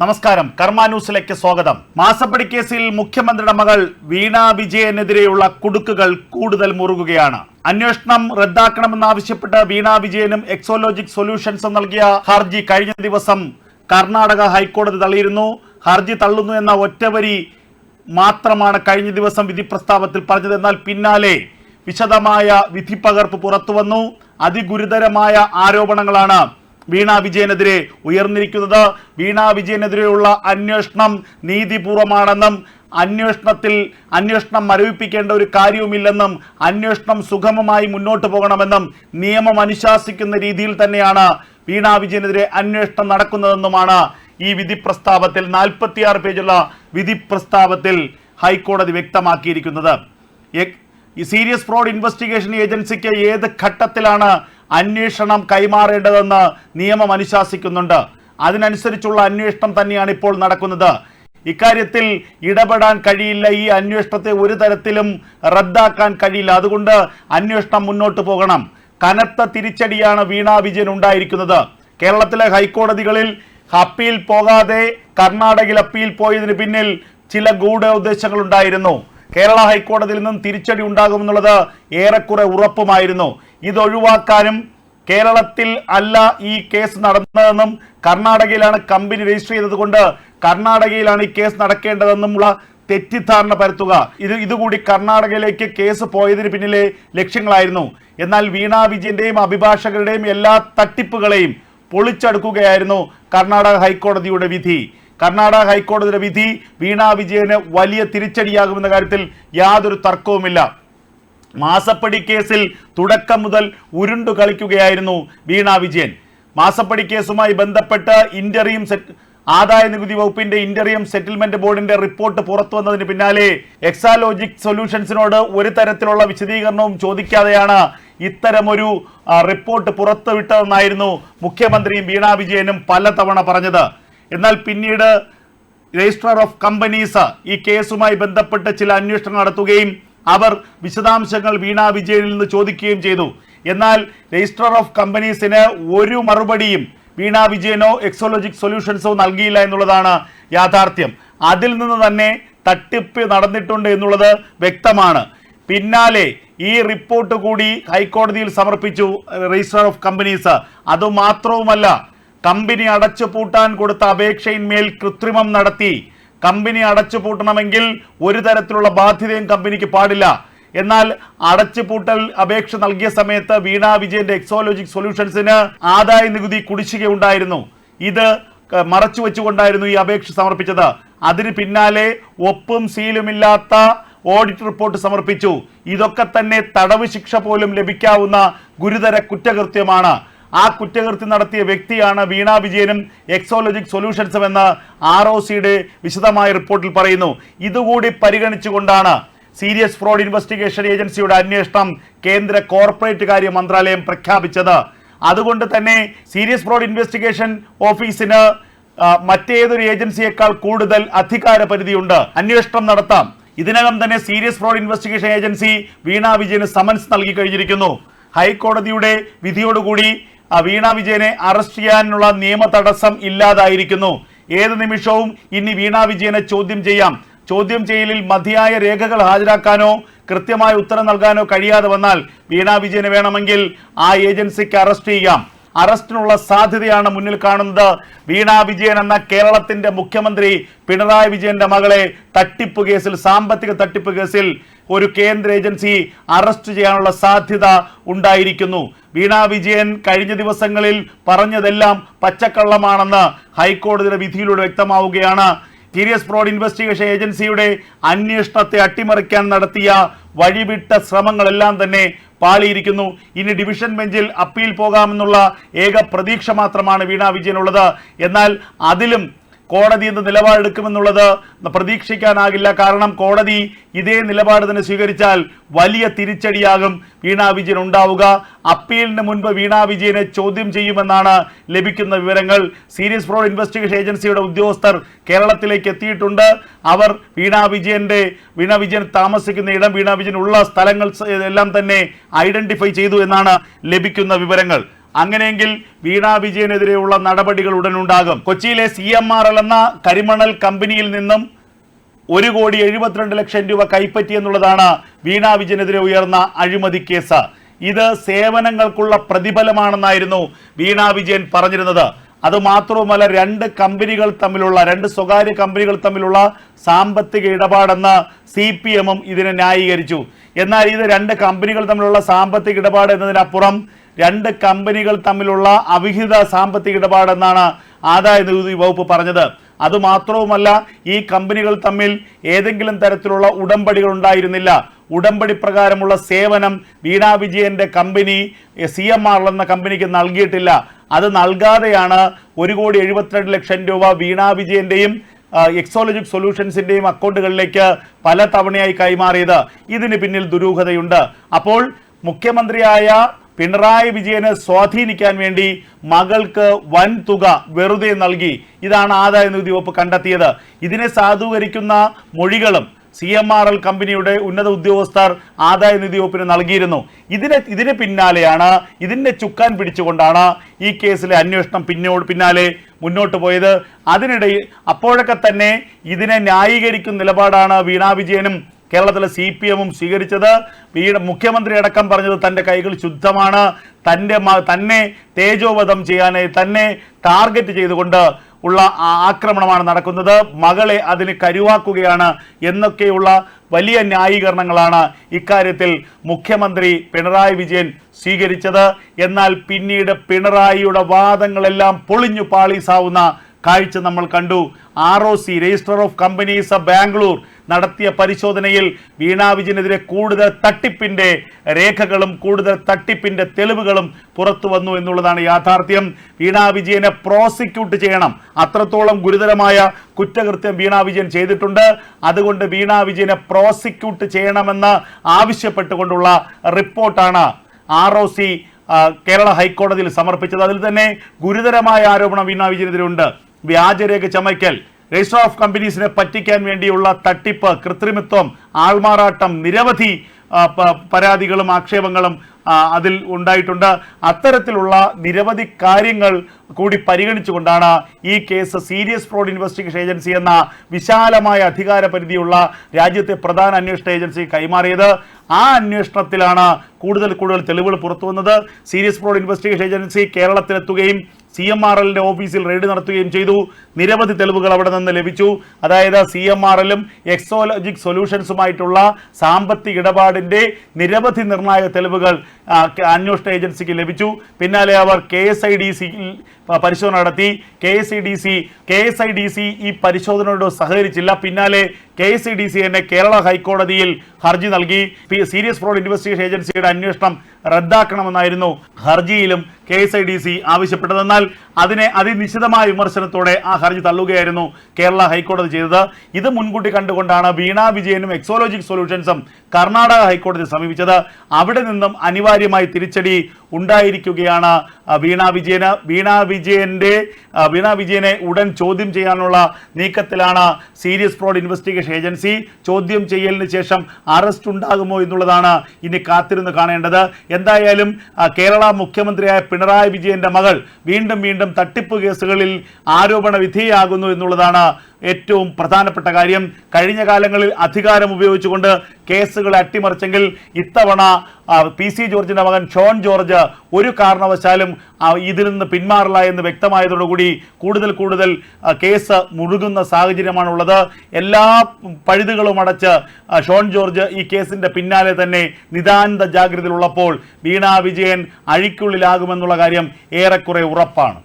നമസ്കാരം. കർമ്മ ന്യൂസിലേക്ക് സ്വാഗതം. മാസപ്പടി കേസിൽ മുഖ്യമന്ത്രിയുടെ മകൾ വീണ വിജയനെതിരെയുള്ള കുടുക്കുകൾ കൂടുതൽ മുറുകുകയാണ്. അന്വേഷണം റദ്ദാക്കണമെന്നാവശ്യപ്പെട്ട് വീണ വിജയനും എക്സോലോജിക് സൊല്യൂഷൻസും നൽകിയ ഹർജി കഴിഞ്ഞ ദിവസം കർണാടക ഹൈക്കോടതി തള്ളിയിരുന്നു. ഹർജി തള്ളുന്നു എന്ന ഒറ്റവരി മാത്രമാണ് കഴിഞ്ഞ ദിവസം വിധി പ്രസ്താവത്തിൽ പറഞ്ഞത്. എന്നാൽ പിന്നാലെ വിശദമായ വിധിപ്പകർപ്പ് പുറത്തുവന്നു. അതിഗുരുതരമായ ആരോപണങ്ങളാണ് വീണ വിജയനെതിരെ ഉയർന്നിരിക്കുന്നത്. വീണ വിജയനെതിരെയുള്ള അന്വേഷണം നീതിപൂർവമാണെന്നും അന്വേഷണത്തിൽ അന്വേഷണം മരവിപ്പിക്കേണ്ട ഒരു കാര്യവുമില്ലെന്നും അന്വേഷണം സുഗമമായി മുന്നോട്ട് പോകണമെന്നും നിയമം അനുശാസിക്കുന്ന രീതിയിൽ തന്നെയാണ് വീണ വിജയനെതിരെ അന്വേഷണം നടക്കുന്നതെന്നുമാണ് ഈ വിധി പ്രസ്താവത്തിൽ നാൽപ്പത്തിയാറ് പേജുള്ള വിധി പ്രസ്താവത്തിൽ ഹൈക്കോടതി വ്യക്തമാക്കിയിരിക്കുന്നത്. സീരിയസ് ഫ്രോഡ് ഇൻവെസ്റ്റിഗേഷൻ ഏജൻസിക്ക് ഏത് ഘട്ടത്തിലാണ് അന്വേഷണം കൈമാറേണ്ടതെന്ന് നിയമം അനുശാസിക്കുന്നുണ്ട്. അതിനനുസരിച്ചുള്ള അന്വേഷണം തന്നെയാണ് ഇപ്പോൾ നടക്കുന്നത്. ഇക്കാര്യത്തിൽ ഇടപെടാൻ കഴിയില്ല. ഈ അന്വേഷണത്തെ ഒരു തരത്തിലും റദ്ദാക്കാൻ കഴിയില്ല. അതുകൊണ്ട് അന്വേഷണം മുന്നോട്ട് പോകണം. കനത്ത തിരിച്ചടിയാണ് വീണ വിജയൻ ഉണ്ടായിരിക്കുന്നത്. കേരളത്തിലെ ഹൈക്കോടതികളിൽ അപ്പീൽ പോകാതെ കർണാടകയിൽ അപ്പീൽ പോയതിന് പിന്നിൽ ചില ഗൂഢ ഉദ്ദേശങ്ങൾ ഉണ്ടായിരുന്നു കേരള ഹൈക്കോടതിയിൽ നിന്നും തിരിച്ചടി ഉണ്ടാകുമെന്നുള്ളത് ഏറെക്കുറെ ഉറപ്പുമായിരുന്നു. ഇത് ഒഴിവാക്കാനും കേരളത്തിൽ അല്ല ഈ കേസ് നടന്നതെന്നും കർണാടകയിലാണ് കമ്പനി രജിസ്റ്റർ ചെയ്തതുകൊണ്ട് കർണാടകയിലാണ് ഈ കേസ് നടക്കേണ്ടതെന്നുമുള്ള തെറ്റിദ്ധാരണ പരത്തുക. ഇത് ഇതുകൂടി കർണാടകയിലേക്ക് കേസ് പോയതിന് പിന്നിലെ ലക്ഷ്യങ്ങളായിരുന്നു. എന്നാൽ വീണ വിജയന്റെയും അഭിഭാഷകരുടെയും എല്ലാ തട്ടിപ്പുകളെയും പൊളിച്ചടുക്കുകയായിരുന്നു കർണാടക ഹൈക്കോടതിയുടെ വിധി. കർണാടക ഹൈക്കോടതിയുടെ വിധി വീണ വിജയന് വലിയ തിരിച്ചടിയാകുമെന്ന കാര്യത്തിൽ യാതൊരു തർക്കവുമില്ല. മാസപ്പടി കേസിൽ തുടക്കം മുതൽ ഉരുണ്ടു കളിക്കുകയായിരുന്നു വീണ വിജയൻ. മാസപ്പടി കേസുമായി ബന്ധപ്പെട്ട് ഇന്ററിയും സെറ്റ് ആദായ നികുതി വകുപ്പിന്റെ ഇന്ററിയം സെറ്റിൽമെന്റ് ബോർഡിന്റെ റിപ്പോർട്ട് പുറത്തു വന്നതിന് പിന്നാലെ എക്സാലോജിക് സൊല്യൂഷൻസിനോട് ഒരു തരത്തിലുള്ള വിശദീകരണവും ചോദിക്കാതെയാണ് ഇത്തരമൊരു റിപ്പോർട്ട് പുറത്തുവിട്ടതെന്നായിരുന്നു മുഖ്യമന്ത്രിയും വീണ വിജയനും പലതവണ പറഞ്ഞത്. എന്നാൽ പിന്നീട് രജിസ്ട്രാർ ഓഫ് കമ്പനീസ് ഈ കേസുമായി ബന്ധപ്പെട്ട് ചില അന്വേഷണം നടത്തുകയും അവർ വിശദാംശങ്ങൾ വീണ വിജയനിൽ നിന്ന് ചോദിക്കുകയും ചെയ്തു. എന്നാൽ രജിസ്ട്രാർ ഓഫ് കമ്പനീസിന് ഒരു മറുപടിയും വീണ വിജയനോ എക്സോളജിക് സൊല്യൂഷൻസോ നൽകിയില്ല എന്നുള്ളതാണ് യാഥാർത്ഥ്യം. അതിൽ നിന്ന് തന്നെ തട്ടിപ്പ് നടന്നിട്ടുണ്ട് എന്നുള്ളത് വ്യക്തമാണ്. പിന്നാലെ ഈ റിപ്പോർട്ട് കൂടി ഹൈക്കോടതിയിൽ സമർപ്പിച്ചു രജിസ്ട്രാർ ഓഫ് കമ്പനീസ്. അതുമാത്രവുമല്ല കമ്പനി അടച്ചു പൂട്ടാൻ കൊടുത്ത അപേക്ഷയിന്മേൽ കൃത്രിമം നടത്തി. കമ്പനി അടച്ചു പൂട്ടണമെങ്കിൽ ഒരു തരത്തിലുള്ള ബാധ്യതയും കമ്പനിക്ക് പാടില്ല. എന്നാൽ അടച്ചുപൂട്ടൽ അപേക്ഷ നൽകിയ സമയത്ത് വീണ വിജയന്റെ എക്സോളജിക് സൊല്യൂഷൻസിന് ആദായ നികുതി കുടിശ്ശിക ഉണ്ടായിരുന്നു ഇത് മറച്ചു വെച്ചുകൊണ്ടായിരുന്നു ഈ അപേക്ഷ സമർപ്പിച്ചത്. അതിന് പിന്നാലെ ഒപ്പും സീലുമില്ലാത്ത ഓഡിറ്റ് റിപ്പോർട്ട് സമർപ്പിച്ചു. ഇതൊക്കെ തന്നെ തടവ് ശിക്ഷ പോലും ലഭിക്കാവുന്ന ഗുരുതര കുറ്റകൃത്യമാണ്. ആ കുറ്റകൃത്യം നടത്തിയ വ്യക്തിയാണ് വീണ വിജയനും എക്സോളജിക് സൊല്യൂഷൻസും എന്ന് ആർ ഒ സിയുടെ വിശദമായ റിപ്പോർട്ടിൽ പറയുന്നു. ഇതുകൂടി പരിഗണിച്ചുകൊണ്ടാണ് സീരിയസ് ഫ്രോഡ് ഇൻവെസ്റ്റിഗേഷൻ ഏജൻസിയുടെ അന്വേഷണം കേന്ദ്ര കോർപ്പറേറ്റ് കാര്യ മന്ത്രാലയം പ്രഖ്യാപിച്ചത്. അതുകൊണ്ട് തന്നെ സീരിയസ് ഫ്രോഡ് ഇൻവെസ്റ്റിഗേഷൻ ഓഫീസിന് മറ്റേതൊരു ഏജൻസിയേക്കാൾ കൂടുതൽ അധികാര പരിധിയുണ്ട്. അന്വേഷണം നടത്താം. ഇതിനകം തന്നെ serious fraud investigation agency Veena വിജയന് സമൻസ് നൽകി കഴിഞ്ഞിരിക്കുന്നു. ഹൈക്കോടതിയുടെ വിധിയോടുകൂടി വീണ വിജയനെ അറസ്റ്റ് ചെയ്യാനുള്ള നിയമ തടസ്സം ഇല്ലാതായിരിക്കുന്നു. ഏത് നിമിഷവും ഇനി വീണ വിജയനെ ചോദ്യം ചെയ്യാം. ചോദ്യം ചെയ്യലിൽ മതിയായ രേഖകൾ ഹാജരാക്കാനോ കൃത്യമായ ഉത്തരം നൽകാനോ കഴിയാതെ വന്നാൽ വീണ വിജയന് വേണമെങ്കിൽ ആ ഏജൻസിക്ക് അറസ്റ്റ് ചെയ്യാം. അറസ്റ്റിനുള്ള സാധ്യതയാണ് മുന്നിൽ കാണുന്നത്. വീണ വിജയൻ എന്ന കേരളത്തിന്റെ മുഖ്യമന്ത്രി പിണറായി വിജയന്റെ മകളെ തട്ടിപ്പ് കേസിൽ സാമ്പത്തിക തട്ടിപ്പ് കേസിൽ ഒരു കേന്ദ്ര ഏജൻസി അറസ്റ്റ് ചെയ്യാനുള്ള സാധ്യത ഉണ്ടായിരിക്കുന്നു. വീണ വിജയൻ കഴിഞ്ഞ ദിവസങ്ങളിൽ പറഞ്ഞതെല്ലാം പച്ചക്കള്ളമാണെന്ന് ഹൈക്കോടതിയുടെ വിധിയിലൂടെ വ്യക്തമാവുകയാണ്. സീരിയസ് ഫ്രോഡ് ഇൻവെസ്റ്റിഗേഷൻ ഏജൻസിയുടെ അന്വേഷണത്തെ അട്ടിമറിക്കാൻ നടത്തിയ വഴിവിട്ട ശ്രമങ്ങളെല്ലാം തന്നെ പാളിയിരിക്കുന്നു. ഇനി ഡിവിഷൻ ബെഞ്ചിൽ അപ്പീൽ പോകാമെന്നുള്ള ഏക പ്രതീക്ഷ മാത്രമാണ് വീണ വിജയനുള്ളത്. എന്നാൽ അതിലും കോടതി എന്ത് നിലപാടെടുക്കുമെന്നുള്ളത് പ്രതീക്ഷിക്കാനാകില്ല. കാരണം കോടതി ഇതേ നിലപാട് തന്നെ സ്വീകരിച്ചാൽ വലിയ തിരിച്ചടിയാകും വീണ വിജയൻ ഉണ്ടാവുക. അപ്പീലിന് മുൻപ് വീണ വിജയനെ ചോദ്യം ചെയ്യുമെന്നാണ് ലഭിക്കുന്ന വിവരങ്ങൾ. സീരിയസ് ഫ്രോഡ് ഇൻവെസ്റ്റിഗേഷൻ ഏജൻസിയുടെ ഉദ്യോഗസ്ഥർ കേരളത്തിലേക്ക് എത്തിയിട്ടുണ്ട്. അവർ വീണ വിജയന്റെ വീണ വിജയൻ താമസിക്കുന്ന ഇടം വീണ വിജയൻ ഉള്ള സ്ഥലങ്ങൾ എല്ലാം തന്നെ ഐഡന്റിഫൈ ചെയ്തു എന്നാണ് ലഭിക്കുന്ന വിവരങ്ങൾ. അങ്ങനെയെങ്കിൽ വീണ വിജയനെതിരെയുള്ള നടപടികൾ ഉടനുണ്ടാകും. കൊച്ചിയിലെ സി എം ആർ എൽ എന്ന കരിമണൽ കമ്പനിയിൽ നിന്നും ഒരു കോടി എഴുപത്തിരണ്ട് ലക്ഷം രൂപ കൈപ്പറ്റി എന്നുള്ളതാണ് വീണ വിജയനെതിരെ ഉയർന്ന അഴിമതി കേസ്. ഇത് സേവനങ്ങൾക്കുള്ള പ്രതിഫലമാണെന്നായിരുന്നു വീണ വിജയൻ പറഞ്ഞിരുന്നത്. അത് മാത്രവുമല്ല രണ്ട് കമ്പനികൾ തമ്മിലുള്ള രണ്ട് സ്വകാര്യ കമ്പനികൾ തമ്മിലുള്ള സാമ്പത്തിക ഇടപാടെന്ന് സി പി എമ്മും ഇതിനെ ന്യായീകരിച്ചു. എന്നാൽ ഇത് രണ്ട് കമ്പനികൾ തമ്മിലുള്ള സാമ്പത്തിക ഇടപാട് എന്നതിനപ്പുറം രണ്ട് കമ്പനികൾ തമ്മിലുള്ള അവിഹിത സാമ്പത്തിക ഇടപാടെന്നാണ് ആദായ നികുതി വകുപ്പ് പറഞ്ഞത്. അതുമാത്രവുമല്ല ഈ കമ്പനികൾ തമ്മിൽ ഏതെങ്കിലും തരത്തിലുള്ള ഉടമ്പടികൾ ഉണ്ടായിരുന്നില്ല. ഉടമ്പടി പ്രകാരമുള്ള സേവനം വീണാ വിജയന്റെ കമ്പനി സി എം ആർ എന്ന കമ്പനിക്ക് നൽകിയിട്ടില്ല. അത് നൽകാതെയാണ് ഒരു കോടി എഴുപത്തിരണ്ട് ലക്ഷം രൂപ വീണാ വിജയന്റെയും എക്സോളജിക് സൊല്യൂഷൻസിന്റെയും അക്കൗണ്ടുകളിലേക്ക് പല തവണയായി കൈമാറിയത്. ഇതിന് പിന്നിൽ ദുരൂഹതയുണ്ട്. അപ്പോൾ മുഖ്യമന്ത്രിയായ പിണറായി വിജയനെ സ്വാധീനിക്കാൻ വേണ്ടി മകൾക്ക് വൻ തുക വെറുതെ നൽകി. ഇതാണ് ആദായ നികുതി വകുപ്പ് കണ്ടെത്തിയത്. ഇതിനെ സാധൂകരിക്കുന്ന മൊഴികളും സി എം ആർ എൽ കമ്പനിയുടെ ഉന്നത ഉദ്യോഗസ്ഥർ ആദായ നികുതി വകുപ്പിന് നൽകിയിരുന്നു. ഇതിന് ഇതിന് പിന്നാലെയാണ് ഇതിനെ ചുക്കാൻ പിടിച്ചുകൊണ്ടാണ് ഈ കേസിലെ അന്വേഷണം പിന്നോട് പിന്നാലെ മുന്നോട്ട് പോയത്. അതിനിടയിൽ അപ്പോഴൊക്കെ തന്നെ ഇതിനെ ന്യായീകരിക്കുന്ന നിലപാടാണ് വീണാ വിജയനും കേരളത്തിലെ സി പി എമ്മും സ്വീകരിച്ചത്. മുഖ്യമന്ത്രി അടക്കം പറഞ്ഞത് തന്റെ കൈകൾ ശുദ്ധമാണ്. തന്റെ തന്നെ തേജോവധം ചെയ്യാനായി തന്നെ ടാർഗറ്റ് ചെയ്തുകൊണ്ട് ഉള്ള ആക്രമണമാണ് നടക്കുന്നത്. മകളെ അതിന് കരുവാക്കുകയാണ് എന്നൊക്കെയുള്ള വലിയ ന്യായീകരണങ്ങളാണ് ഇക്കാര്യത്തിൽ മുഖ്യമന്ത്രി പിണറായി വിജയൻ സ്വീകരിച്ചത്. എന്നാൽ പിന്നീട് പിണറായിയുടെ വാദങ്ങളെല്ലാം പൊളിഞ്ഞു പാളീസാവുന്ന കാഴ്ച നമ്മൾ കണ്ടു. R O C register of companies of Bangalore നടത്തിയ പരിശോധനയിൽ വീണാ വിജയനെതിരെ കൂടുതൽ തട്ടിപ്പിന്റെ രേഖകളും കൂടുതൽ തട്ടിപ്പിന്റെ തെളിവുകളും പുറത്തു വന്നു എന്നുള്ളതാണ് യാഥാർത്ഥ്യം. വീണാ വിജയനെ പ്രോസിക്യൂട്ട് ചെയ്യണം. അത്രത്തോളം ഗുരുതരമായ കുറ്റകൃത്യം വീണാ വിജയൻ ചെയ്തിട്ടുണ്ട്. അതുകൊണ്ട് വീണാ വിജയനെ പ്രോസിക്യൂട്ട് ചെയ്യണമെന്ന് ആവശ്യപ്പെട്ടുകൊണ്ടുള്ള റിപ്പോർട്ടാണ് ആർ ഒ സി കേരള ഹൈക്കോടതിയിൽ സമർപ്പിച്ചത്. അതിൽ തന്നെ ഗുരുതരമായ ആരോപണം വീണ വിജയനെതിരെ ഉണ്ട്. വ്യാജരേഖ ചമയ്ക്കൽ. രജിസ്റ്റർ ഓഫ് കമ്പനീസിനെ പറ്റിക്കാൻ വേണ്ടിയുള്ള തട്ടിപ്പ് കൃത്രിമത്വം ആൾമാറാട്ടം നിരവധി പരാതികളും ആക്ഷേപങ്ങളും അതിൽ ഉണ്ടായിട്ടുണ്ട്. അത്തരത്തിലുള്ള നിരവധി കാര്യങ്ങൾ കൂടി പരിഗണിച്ചുകൊണ്ടാണ് ഈ case serious fraud investigation agency എന്ന വിശാലമായ അധികാര പരിധിയുള്ള രാജ്യത്തെ പ്രധാന അന്വേഷണ ഏജൻസി കൈമാറിയത്. ആ അന്വേഷണത്തിലാണ് കൂടുതൽ കൂടുതൽ തെളിവുകൾ പുറത്തു വന്നത് സീരിയസ് ഫ്രോഡ് ഇൻവെസ്റ്റിഗേഷൻ ഏജൻസി കേരളത്തിലെത്തുകയും സി എം ആർ എല്ലിന്റെ ഓഫീസിൽ റെയ്ഡ് നടത്തുകയും ചെയ്തു. നിരവധി തെളിവുകൾ അവിടെ നിന്ന് ലഭിച്ചു. അതായത് സി എം ആർ എല്ലും എക്സോളജിക് സൊല്യൂഷൻസുമായിട്ടുള്ള സാമ്പത്തിക ഇടപാടിന്റെ നിരവധി നിർണായക തെളിവുകൾ അന്വേഷണ ഏജൻസിക്ക് ലഭിച്ചു. പിന്നാലെ അവർ കെ എസ് ഐ ഡി സിയിൽ പരിശോധന നടത്തി. K S I D C K S I D C ഈ പരിശോധനയോട് സഹകരിച്ചില്ല. പിന്നാലെ K S I D C തന്നെ കേരള ഹൈക്കോടതിയിൽ ഹർജി നൽകി. സീരിയസ് ഫ്രോഡ് ഇൻവെസ്റ്റിഗേഷൻ ഏജൻസിയുടെ അന്വേഷണം റദ്ദാക്കണമെന്നായിരുന്നു ഹർജിയിലും K S I D C ആവശ്യപ്പെട്ടതെന്നാൽ അതിനെ അതിനിശ്ചിതമായ വിമർശനത്തോടെ ആ ഹർജി തള്ളുകയായിരുന്നു കേരള ഹൈക്കോടതി ചെയ്തത്. ഇത് മുൻകൂട്ടി കണ്ടുകൊണ്ടാണ് വീണ വിജയനും എക്സോളജിക് സൊല്യൂഷൻസും കർണാടക ഹൈക്കോടതി സമീപിച്ചത്. അവിടെ നിന്നും അനിവാര്യമായി തിരിച്ചടി ഉണ്ടായിരിക്കുകയാണ് വീണ വിജയന് വീണ വിജയന്റെ വീണ വിജയനെ ഉടൻ ചോദ്യം ചെയ്യാനുള്ള നീക്കത്തിലാണ് സീരിയസ് ഫ്രോഡ് ഇൻവെസ്റ്റിഗേഷൻ ഏജൻസി. ചോദ്യം ചെയ്യലിന് ശേഷം അറസ്റ്റ് ഉണ്ടാകുമോ എന്നുള്ളതാണ് ഇനി കാത്തിരുന്ന് കാണേണ്ടത്. എന്തായാലും കേരള മുഖ്യമന്ത്രിയായ പിണറായി വിജയന്റെ മകൾ വീണ്ടും വീണ്ടും തട്ടിപ്പ് കേസുകളിൽ ആരോപണ വിധേയാകുന്നു എന്നുള്ളതാണ് ഏറ്റവും പ്രധാനപ്പെട്ട കാര്യം. കഴിഞ്ഞ കാലങ്ങളിൽ അധികാരം ഉപയോഗിച്ചുകൊണ്ട് കേസുകൾ അട്ടിമറിച്ചെങ്കിൽ ഇത്തവണ പി സി ജോർജിന്റെ മകൻ ഷോൺ ജോർജ് ഒരു കാരണവശാലും ഇതിൽ നിന്ന് പിന്മാറില്ല എന്ന് വ്യക്തമായതോടുകൂടി കൂടുതൽ കൂടുതൽ കേസ് മുറുകുന്ന സാഹചര്യമാണുള്ളത്. എല്ലാ പഴുതുകളും അടച്ച് ഷോൺ ജോർജ് ഈ കേസിന്റെ പിന്നാലെ തന്നെ നിതാന്ത ജാഗ്രതയിലുള്ളപ്പോൾ വീണാ വിജയൻ അഴിക്കുള്ളിലാകുമെന്നുള്ള കാര്യം ഏറെക്കുറെ ഉറപ്പാണ്.